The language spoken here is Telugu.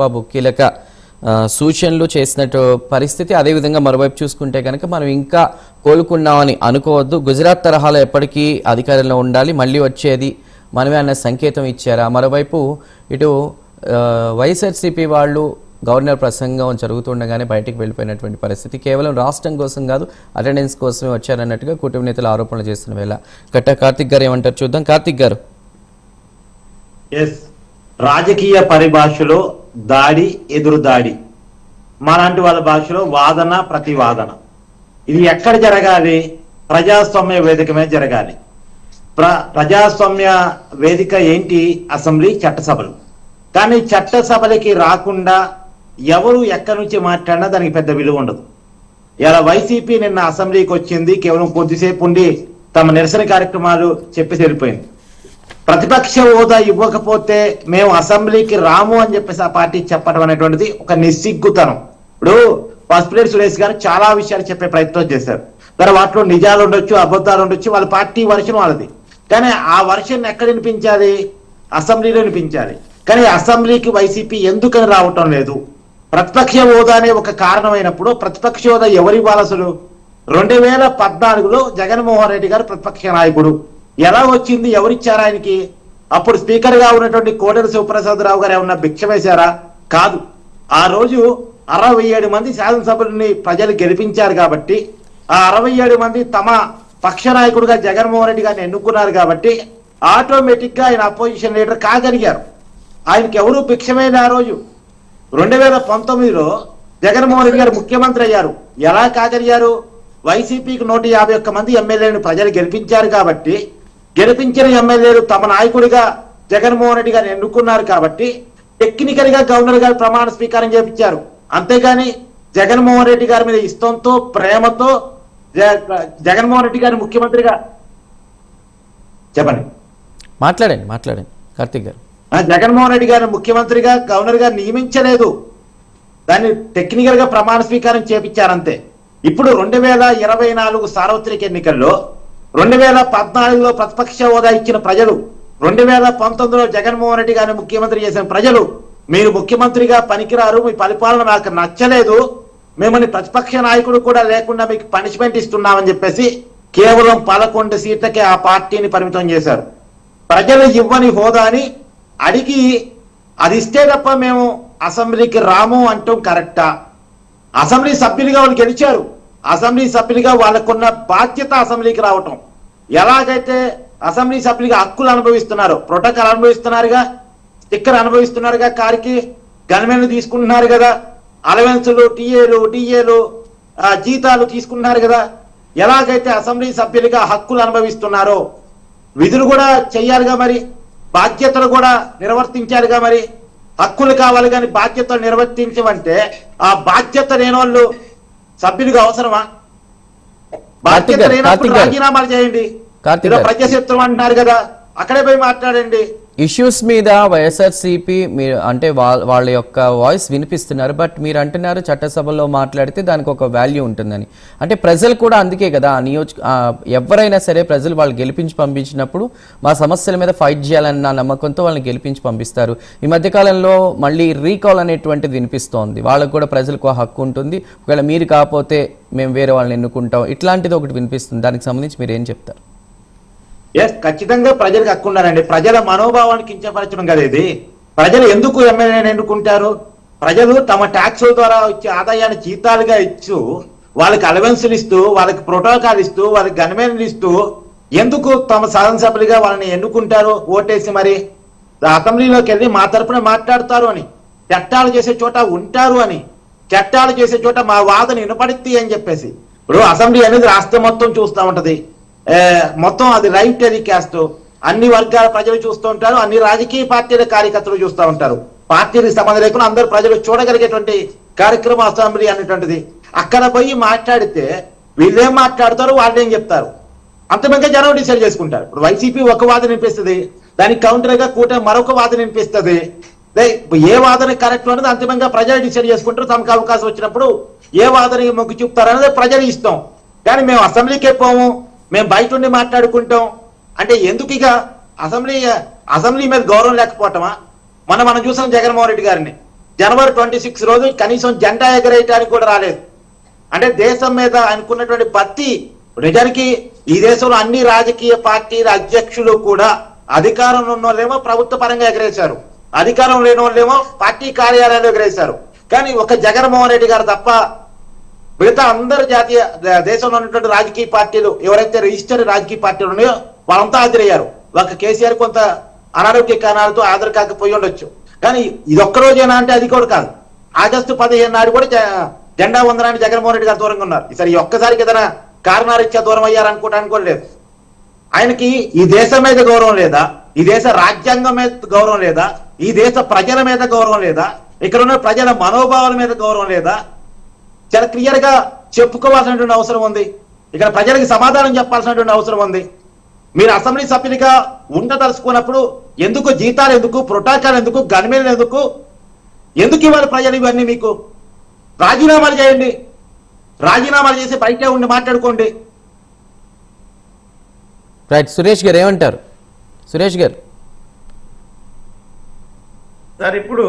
బాబు కీలక సూచనలు చేసినట్టు పరిస్థితి. అదేవిధంగా మరోవైపు చూసుకుంటే కనుక మనం ఇంకా కోలుకున్నామని అనుకోవద్దు. గుజరాత్ తరహాలో ఎప్పటికీ అధికారంలో ఉండాలి. మళ్ళీ వచ్చేది మనమే అన్న సంకేతం ఇచ్చారా. మరోవైపు ఇటు వైఎస్ఆర్సీపీ వాళ్ళు గవర్నర్ ప్రసంగం జరుగుతుండగానే బయటికి వెళ్ళిపోయినటువంటి పరిస్థితి. కేవలం రాష్ట్రం కోసం కాదు అటెండెన్స్ కోసమే వచ్చారన్నట్టుగా కుటుంబ నేతలు ఆరోపణలు చేస్తున్న వేళ. కట్ట కార్తిక్ గారు ఏమంటారు? చూద్దాం. కార్తిక్ గారు. రాజకీయ పరిభాషలో దాడి ఎదురు దాడి. మాలాంటి వాళ్ళ భాషలో వాదన ప్రతివాదన. ఇది ఎక్కడ జరగాలి? ప్రజాస్వామ్య వేదిక మీద జరగాలి. ప్ర ప్రజాస్వామ్య వేదిక ఏంటి? అసెంబ్లీ చట్టసభలు. కానీ చట్టసభలకి రాకుండా ఎవరు ఎక్కడి నుంచి మాట్లాడినా దానికి పెద్ద విలువ ఉండదు. ఇలా వైసీపీ నిన్న అసెంబ్లీకి వచ్చింది కేవలం కొద్దిసేపు ఉండి తమ నిరసన కార్యక్రమాలు చెప్పి వెళ్ళిపోయింది ప్రతిపక్ష హోదా ఇవ్వకపోతే మేము అసెంబ్లీకి రాము అని చెప్పేసి ఆ పార్టీ చెప్పడం అనేటువంటిది ఒక నిస్సిగ్గుతనం. ఇప్పుడు పసుపులేటి సురేష్ గారు చాలా విషయాలు చెప్పే ప్రయత్నం చేశారు. మరి వాటిలో నిజాలు ఉండొచ్చు అబద్ధాలు ఉండొచ్చు వాళ్ళ పార్టీ వర్షన్ వాళ్ళది. కానీ ఆ వర్షన్ ఎక్కడ వినిపించాలి? అసెంబ్లీలో వినిపించాలి. కానీ అసెంబ్లీకి వైసీపీ ఎందుకని రావటం లేదు? ప్రతిపక్ష హోదా అనే ఒక కారణమైనప్పుడు ప్రతిపక్ష హోదా ఎవరి బాలసులు రెండు వేల పద్నాలుగులో జగన్మోహన్ రెడ్డి గారు ప్రతిపక్ష నాయకుడు. ఎలా వచ్చింది ఎవరిచ్చారా ఆయనకి? అప్పుడు స్పీకర్గా ఉన్నటువంటి కోడెల శివప్రసాదరావు గారు ఏమన్నా భిక్ష వేశారా? కాదు. ఆ రోజు అరవై ఏడు మంది శాసనసభ్యుల్ని ప్రజలు గెలిపించారు కాబట్టి ఆ అరవై ఏడు మంది తమ పక్ష నాయకుడుగా జగన్మోహన్ రెడ్డి గారిని ఎన్నుకున్నారు కాబట్టి ఆటోమేటిక్గా ఆయన అపోజిషన్ లీడర్ కాగలిగారు. ఆయనకి ఎవరు భిక్షమైన ఆ రోజు? రెండు వేల పంతొమ్మిదిలో జగన్మోహన్ రెడ్డి గారు ముఖ్యమంత్రి అయ్యారు. ఎలా కాగలిగారు? వైసీపీకి నూట యాభై ఒక్క మంది ఎమ్మెల్యేలను ప్రజలు గెలిపించారు కాబట్టి గెలిపించిన ఎమ్మెల్యేలు తమ నాయకుడిగా జగన్మోహన్ రెడ్డి గారిని ఎన్నుకున్నారు కాబట్టి టెక్నికల్గా గవర్నర్ గారు ప్రమాణ స్వీకారం చేపించారు. అంతేగాని జగన్మోహన్ రెడ్డి గారి మీద ఇష్టంతో ప్రేమతో జగన్మోహన్ రెడ్డి గారిని ముఖ్యమంత్రిగా చెప్పండి. మాట్లాడండి మాట్లాడండి. కార్తిక్ గారు. జగన్మోహన్ రెడ్డి గారిని ముఖ్యమంత్రిగా గవర్నర్ గారు నియమించలేదు. దాన్ని టెక్నికల్గా ప్రమాణ స్వీకారం చేపించారంతే. ఇప్పుడు రెండు వేల ఇరవై నాలుగు సార్వత్రిక ఎన్నికల్లో రెండు వేల పద్నాలుగులో ప్రతిపక్ష హోదా ఇచ్చిన ప్రజలు రెండు వేల పంతొమ్మిదిలో జగన్మోహన్ రెడ్డి గారిని ముఖ్యమంత్రి చేసిన ప్రజలు మీరు ముఖ్యమంత్రిగా పనికిరారు మీ పరిపాలన నాకు నచ్చలేదు మిమ్మల్ని ప్రతిపక్ష నాయకుడు కూడా లేకుండా మీకు పనిష్మెంట్ ఇస్తున్నామని చెప్పేసి కేవలం పదకొండు సీట్లకే ఆ పార్టీని పరిమితం చేశారు. ప్రజలు ఇవ్వని హోదాని అడిగి అది ఇస్తే తప్ప మేము అసెంబ్లీకి రాము అంటాం కరెక్టా? అసెంబ్లీ సభ్యులుగా వాళ్ళు గెలిచారు. అసెంబ్లీ సభ్యులుగా వాళ్ళకున్న బాధ్యత అసెంబ్లీకి రావటం. ఎలాగైతే అసెంబ్లీ సభ్యులుగా హక్కులు అనుభవిస్తున్నారు ప్రోటోకాల్ అనుభవిస్తున్నారుగా స్టిక్కర్ అనుభవిస్తున్నారుగా కారికి గన్మెన్లు తీసుకుంటున్నారు కదా అలవెన్సులు టీఏలు డిఏలు జీతాలు తీసుకుంటున్నారు కదా ఎలాగైతే అసెంబ్లీ సభ్యులుగా హక్కులు అనుభవిస్తున్నారో విధులు కూడా చెయ్యాలిగా మరి బాధ్యతలు కూడా నిర్వర్తించాలిగా మరి హక్కులు కావాలి కానీ బాధ్యతలు నిర్వర్తించమంటే ఆ బాధ్యత లేని వాళ్ళు సభ్యులుగా అవసరమా బాధ్యత లేనప్పుడు. రాజీనామాలు చేయండి. ప్రజాశత్రువు అంటున్నారు కదా అక్కడే పోయి మాట్లాడండి ఇష్యూస్ మీద వైఎస్ఆర్సీపీ మీరు అంటే వాళ్ళ వాళ్ళ యొక్క వాయిస్ వినిపిస్తున్నారు. బట్ మీరు అంటున్నారు చట్టసభలో మాట్లాడితే దానికి ఒక వాల్యూ ఉంటుందని. అంటే ప్రజలు కూడా అందుకే కదా నియోజక ఎవరైనా సరే ప్రజలు వాళ్ళు గెలిపించి పంపించినప్పుడు మా సమస్యల మీద ఫైట్ చేయాలన్న నమ్మకంతో వాళ్ళని గెలిపించి పంపిస్తారు. ఈ మధ్యకాలంలో మళ్ళీ రీకాల్ అనేటువంటిది వినిపిస్తోంది. వాళ్ళకు కూడా ప్రజలకు హక్కు ఉంటుంది. ఒకవేళ మీరు కాకపోతే మేము వేరే వాళ్ళని ఎన్నుకుంటాం. ఇట్లాంటిది ఒకటి వినిపిస్తుంది. దానికి సంబంధించి మీరు ఏం చెప్తారు? ఎస్ ఖచ్చితంగా ప్రజలకు హక్కు ప్రజల మనోభావాన్ని కించపరచడం కదా ఇది. ప్రజలు ఎందుకు ఎమ్మెల్యేని ఎన్నుకుంటారు? ప్రజలు తమ ట్యాక్సుల ద్వారా వచ్చే ఆదాయాన్ని జీతాలుగా ఇచ్చు వాళ్ళకి అలవెన్సులు ఇస్తూ వాళ్ళకి ప్రోటోకాల్ ఇస్తూ వాళ్ళకి గన్మెన్లు ఇస్తూ ఎందుకు తమ శాసనసభ్యులుగా వాళ్ళని ఎన్నుకుంటారు ఓటేసి మరి? అసెంబ్లీలోకి వెళ్ళి మా తరపున మాట్లాడతారు అని. చట్టాలు చేసే చోట ఉంటారు అని. చట్టాలు చేసే చోట మా వాదన వినపడిద్ది అని చెప్పేసి. ఇప్పుడు అసెంబ్లీ అనేది రాష్ట్రం మొత్తం చూస్తూ ఉంటది. మొత్తం అది రైట్ టెలికాస్ట్ అన్ని వర్గాల ప్రజలు చూస్తూ ఉంటారు అన్ని రాజకీయ పార్టీల కార్యకర్తలు చూస్తూ ఉంటారు. పార్టీలకు సంబంధం లేకుండా అందరు ప్రజలు చూడగలిగేటువంటి కార్యక్రమం అసెంబ్లీ అనేటువంటిది. అక్కడ పోయి మాట్లాడితే వీళ్ళేం మాట్లాడతారు వాళ్ళేం చెప్తారు. అంతమంగా జనం డిసైడ్ చేసుకుంటారు. ఇప్పుడు వైసీపీ ఒక వాదన వినిపిస్తుంది దానికి కౌంటర్గా కూటమి మరొక వాదన వినిపిస్తుంది. ఏ వాదన కరెక్ట్ అనేది అంతిమంగా ప్రజలు డిసైడ్ చేసుకుంటారు తమకు అవకాశం వచ్చినప్పుడు ఏ వాదన మొగ్గు చూపుతారు అనేది ప్రజలు ఇష్టం. కానీ మేము అసెంబ్లీకే పోము మేము బయట ఉండి మాట్లాడుకుంటాం. అంటే ఎందుకు ఇక అసెంబ్లీ అసెంబ్లీ మీద గౌరవం లేకపోవటమా? మనం మనం చూసాం జగన్మోహన్ రెడ్డి గారిని. జనవరి ట్వంటీ సిక్స్ రోజు కనీసం జెండా ఎగరేయటానికి కూడా రాలేదు. అంటే దేశం మీద అనుకున్నటువంటి భక్తి నిజానికి ఈ దేశంలో అన్ని రాజకీయ పార్టీల అధ్యక్షులు కూడా అధికారంలో ఉన్న వాళ్ళేమో ప్రభుత్వ పరంగా ఎగరేశారు. అధికారం లేని వాళ్ళేమో పార్టీ కార్యాలయాలు ఎగరేశారు. కానీ ఒక జగన్మోహన్ రెడ్డి గారు తప్ప మిగతా అందరు జాతీయ ద- దేశంలో ఉన్నటువంటి రాజకీయ పార్టీలు ఎవరైతే రిజిస్టర్ రాజకీయ పార్టీలు ఉన్నాయో వాళ్ళంతా హాజరయ్యారు. ఒక కేసీఆర్ కొంత అనారోగ్య కారణాలతో హాజరు కాకపోయి ఉండొచ్చు. కానీ ఇది ఒక్క రోజేనా అంటే అది కూడా కాదు. ఆగస్టు పదిహేను నాడు కూడా జెండా వందనాన్ని జగన్మోహన్ రెడ్డి గారు దూరంగా ఉన్నారు. ఈసారి ఒక్కసారికి ఏదైనా కారణాలిచ్చా దూరం అయ్యారనుకోవడానికి కూడా లేదు. ఆయనకి ఈ దేశం మీద గౌరవం లేదా? ఈ దేశ రాజ్యాంగం మీద గౌరవం లేదా? ఈ దేశ ప్రజల మీద గౌరవం లేదా? ఇక్కడ ఉన్న ప్రజల మనోభావాల మీద గౌరవం లేదా? చాలా క్లియర్గా చెప్పుకోవాల్సినటువంటి అవసరం ఉంది. ఇక్కడ ప్రజలకు సమాధానం చెప్పాల్సినటువంటి అవసరం ఉంది. మీరు అసెంబ్లీ సభ్యునిగా ఉండదలుచుకున్నప్పుడు ఎందుకు జీతాలు ఎందుకు ప్రోటోకాల్ ఎందుకు గన్మేలు ఎందుకు ఎందుకు ఇవ్వాలి ప్రజలు ఇవన్నీ మీకు? రాజీనామాలు చేయండి. రాజీనామాలు చేసి బయటే ఉండి మాట్లాడుకోండి. రైట్ సురేష్ గారు ఏమంటారు? సురేష్ గారు. సార్ ఇప్పుడు